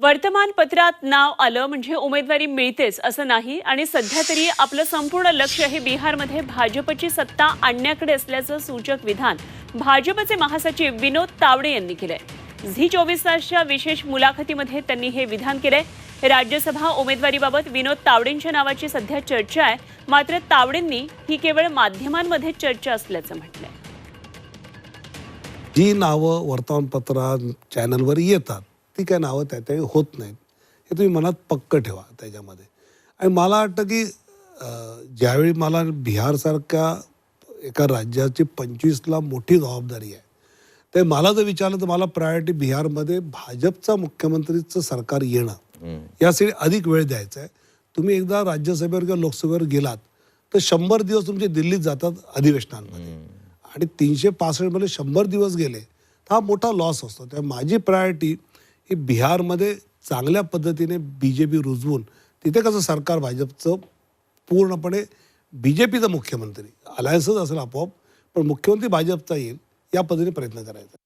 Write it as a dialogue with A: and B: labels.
A: वर्तमानपत्रात नाव आलं म्हणजे उमेदवारी मिळतेच असं नाही आणि सध्या तरी आपलं संपूर्ण लक्ष हे बिहारमध्ये भाजपची सत्ता आणण्याकडे असल्याचं सूचक विधान भाजपचे महासचिव विनोद तावडे यांनी केलंय. झी चोवीस तासच्या विशेष मुलाखतीमध्ये त्यांनी हे विधान केलंय. राज्यसभा उमेदवारीबाबत विनोद तावडेंच्या नावाची सध्या चर्चा आहे. मात्र तावडेंनी ही केवळ माध्यमांमध्ये चर्चा असल्याचं म्हटलंय.
B: ही नावं वर्तमानपत्रात चॅनलवर येतात. ती काय नावं त्या त्या होत नाहीत. हे तुम्ही मनात पक्क ठेवा त्याच्यामध्ये. आणि मला वाटतं की ज्यावेळी मला बिहारसारख्या एका राज्याची पंचवीसला मोठी जबाबदारी आहे ते मला जर विचारलं तर मला प्रायोरिटी बिहारमध्ये भाजपचा मुख्यमंत्रीचं सरकार येणं यासाठी अधिक वेळ द्यायचा आहे. तुम्ही एकदा राज्यसभेवर किंवा लोकसभेवर गेलात तर शंभर दिवस तुमचे दिल्लीत जातात अधिवेशनांमध्ये. आणि तीनशे पासष्टमध्ये शंभर दिवस गेले तर हा मोठा लॉस असतो. त्यामुळे माझी प्रायोरिटी की बिहारमध्ये चांगल्या पद्धतीने बी जे पी रुजवून तिथे कसं सरकार भाजपचं पूर्णपणे बी जे पीचा मुख्यमंत्री. अलायन्सच असेल आपोआप पण मुख्यमंत्री भाजपचा येईल या पद्धतीने प्रयत्न करायचा.